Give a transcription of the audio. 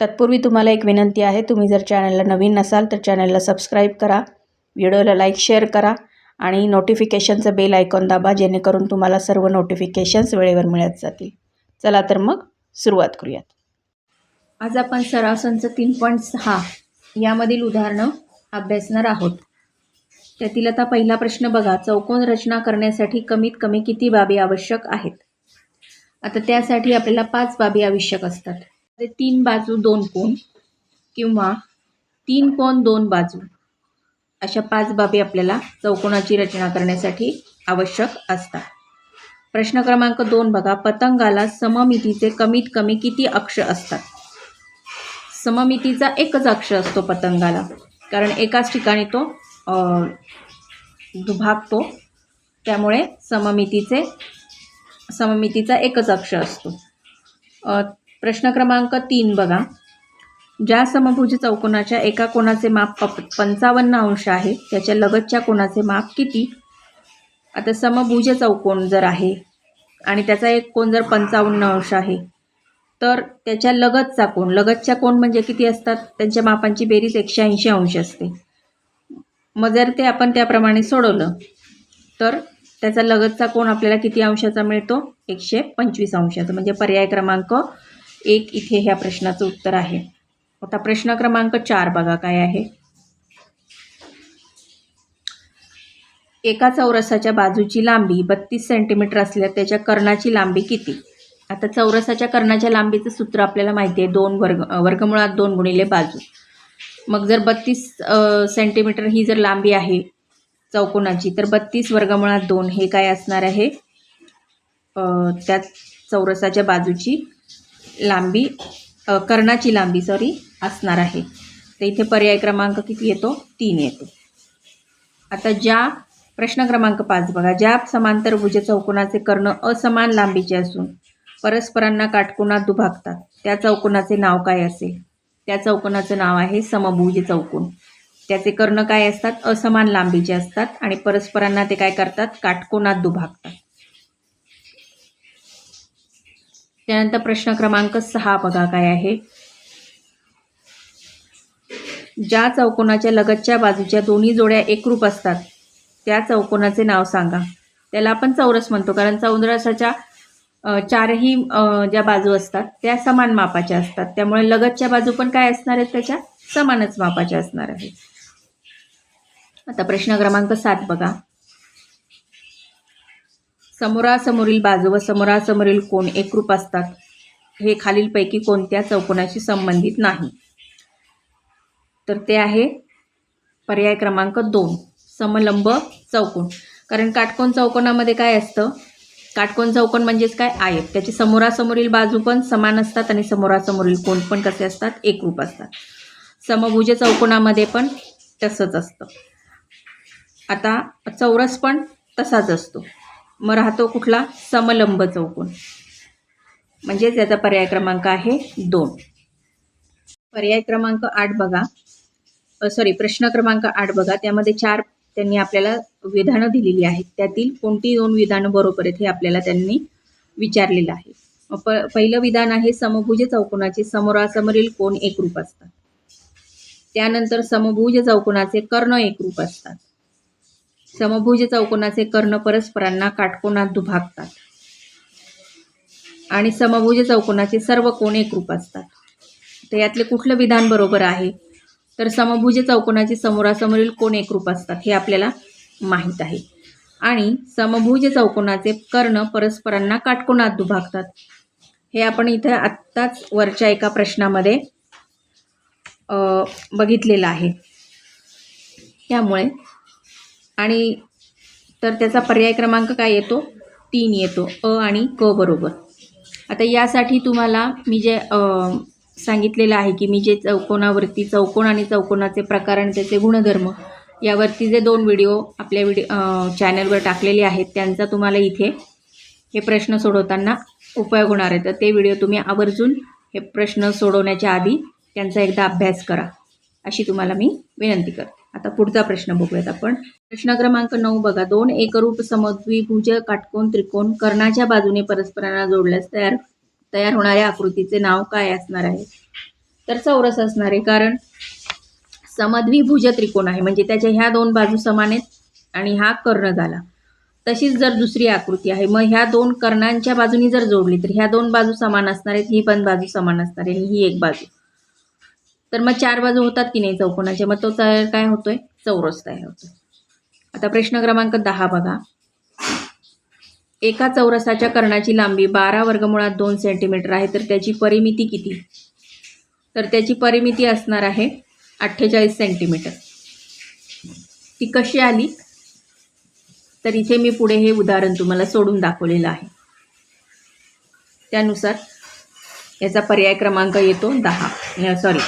तत्पूर्वी तुम्हाला एक विनंती आहे तुम्ही जर चॅनलला नवीन नसाल तर चॅनलला सबस्क्राईब करा व्हिडिओला लाईक शेअर करा आणि नोटिफिकेशनचं बेल आयकॉन दाबा जेणेकरून तुम्हाला सर्व नोटिफिकेशन्स वेळेवर मिळत जातील. चला तर मग सुरुवात करूयात. आज आपण सरासनचं तीन पॉईंट सहा यामधील उदाहरणं अभ्यासणार आहोत. त्यातील आता पहिला प्रश्न बघा चौकोन रचना करण्यासाठी कमीत कमी किती बाबी आवश्यक आहेत? आता त्यासाठी आपल्याला पाच बाबी आवश्यक असतात. तीन बाजू दोन कोण किंवा तीन कोण दोन बाजू. अशा पाच बाबी आपल्याला चौकोनाची रचना करण्यासाठी आवश्यक असतात. प्रश्न क्रमांक दोन बघा. पतंगाला सममितीचे कमीत कमी किती अक्ष असतात? सममितीचा एकच अक्ष असतो पतंगाला. कारण एकाच ठिकाणी तो दुभागतो. त्यामुळे सममितीचे सममितीचा एकच अक्ष असतो. प्रश्न क्रमांक तीन बघा. ज्या समभुज चौकोनाच्या एका कोणाचे माप पप पंचावन्न अंश आहे त्याच्या लगतच्या कोणाचे माप किती? आता समभुज चौकोन जर आहे आणि त्याचा एक कोण जर पंचावन्न अंश आहे तर त्याच्या लगतचा कोण लगतच्या कोण म्हणजे किती असतात? त्यांच्या मापांची बेरीज एकशे ऐंशी अंश असते. मग जर ते आपण त्याप्रमाणे सोडवलं तर त्याचा लगतचा कोण आपल्याला किती अंशाचा मिळतो? एकशे पंचवीस अंशाचा. म्हणजे पर्याय क्रमांक एक इथे ह्या प्रश्नाचं उत्तर आहे. आता प्रश्न क्रमांक चार बघा काय आहे. एका चौरसाच्या बाजूची लांबी बत्तीस सेंटीमीटर असल्यास त्याच्या कर्णाची लांबी किती? आता चौरसाच्या कर्णाच्या लांबीचं सूत्र आपल्याला माहिती आहे दोन वर्ग वर्गमुळात दोन गुणिले बाजू. मग जर बत्तीस सेंटीमीटर ही जर लांबी आहे चौकोनाची तर बत्तीस वर्गमुळात दोन हे काय असणार आहे? अ, त्या चौरसाच्या बाजूची लांबी कर्णाची लांबी सॉरी असणार आहे. तर इथे पर्याय क्रमांक किती येतो? तीन येतो. आता ज्या प्रश्न क्रमांक पाच बघा. ज्या समांतर भुज चौकोनाचे कर्ण असमान लांबीचे असून परस्परांना काटकोणात दुभागतात त्या चौकोनाचे नाव काय असेल? त्या चौकोनाचं नाव आहे समभुज चौकोन. त्याचे कर्ण काय असतात? असमान लांबीचे असतात आणि परस्परांना ते काय करतात? काटकोणात दुभागतात. त्यानंतर प्रश्न क्रमांक सहा बघा काय आहे. ज्या चौकोनाच्या लगतच्या बाजूच्या दोन्ही जोड्या एकरूप असतात त्या चौकोनाचे नाव सांगा. त्याला आपण चौरस म्हणतो कारण चौरसाच्या चारही ज्या बाजू असतात त्या समान मापाच्या असतात. त्यामुळे लगतच्या बाजू पण काय असणार आहेत त्याच्या? समानच मापाच्या असणार आहेत. आता प्रश्न क्रमांक सात बघा. समोरासमोरील बाजू व समोरासमोरील कोण एकरूप असतात. हे खालीलपैकी कोणत्या चौकोनाशी संबंधित नाही. तर ते आहे पर्याय क्रमांक दोन समलंब चौकोन. कारण काटकोन चौकोनामध्ये काय असतं? काटकोन चौकोन म्हणजेच काय? आयत. त्याची समोरासमोरील बाजू पण समान असतात आणि समोरासमोरील कोण पण कसे असतात? एकरूप असतात. समभुज चौकोनामध्ये पण तसंच असतं. आता चौरस पण तसाच असतो. मग राहतो कुठला? समलंब चौकोन. म्हणजेच याचा पर्याय क्रमांक आहे दोन. पर्याय क्रमांक आठ बघा. सॉरी प्रश्न क्रमांक आठ बघा. त्यामध्ये चार त्यांनी आपल्याला विधानं दिलेली आहेत. त्यातील कोणती दोन विधानं बरोबर आहेत हे आपल्याला त्यांनी विचारलेलं आहे. प पहिलं विधान आहे समभुज चौकोनाचे समोरासमोरील कोण एकरूप असतात. त्यानंतर समभुज चौकोनाचे कर्ण एकरूप असतात. समभुज चौकोनाचे कर्ण परस्परांना काटकोणात दुभागतात. आणि समभुज चौकोनाचे सर्व कोण एकरूप असतात? तर यातले कुठलं विधान बरोबर आहे? तर समभुज चौकोनाचे समोरासमोरील कोण एकरूप असतात हे आपल्याला माहीत आहे. आणि समभुज चौकोनाचे कर्ण परस्परांना काटकोणात दुभागतात. हे आपण इथं आत्ताच वरच्या एका प्रश्नामध्ये बघितलेलं आहे. त्यामुळे आणि तर त्याचा पर्याय क्रमांक काय येतो? तीन येतो. अ आणि क बरोबर. आता यासाठी तुम्हाला मी जे सांगितलेलं आहे की मी जे चौकोनावरती चौकोन आणि चौकोनाचे प्रकार आणि त्याचे गुणधर्म यावरती जे दोन व्हिडिओ आपल्या व्हिडिओ चॅनलवर टाकलेले आहेत त्यांचा तुम्हाला इथे हे प्रश्न सोडवताना उपयोग होणार आहे. तर ते व्हिडिओ तुम्ही आवर्जून हे प्रश्न सोडवण्याच्या आधी त्यांचा एकदा अभ्यास करा. अशी तुम्हाला मी विनंती करते. आता पुढचा प्रश्न बघूयात आपण. प्रश्न क्रमांक नऊ बघा. दोन एकरूप समद्विभुज काटकोन त्रिकोण कर्णाच्या बाजूने परस्परांना जोडल्यास तयार तयार होणाऱ्या आकृतीचे नाव काय असणार आहे? तर चौरस असणार आहे कारण समद्विभुज त्रिकोण आहे. म्हणजे त्याच्या ह्या दोन बाजू समान आहेत आणि हा कर्ण झाला. तशीच जर दुसरी आकृती आहे मग ह्या दोन कर्णांच्या बाजूनी जर जोडली तर ह्या दोन बाजू समान असणार आहेत ही पण बाजू समान असणार आहे आणि ही एक बाजू. तर मग चार बाजू होतात की नाही चौकोनाच्या मग तो तयार काय होतोय? चौरस तयार होतो आता प्रश्न क्रमांक दहा बघा. एका चौरसाच्या कर्णाची लांबी बारा वर्गमुळात दोन सेंटीमीटर आहे तर त्याची परिमिती किती? तर त्याची परिमिती असणार आहे अठ्ठेचाळीस सेंटीमीटर. ती कशी आली? तर इथे मी पुढे हे उदाहरण तुम्हाला सोडून दाखवलेलं आहे. त्यानुसार याचा पर्याय क्रमांक येतो दहा. सॉरी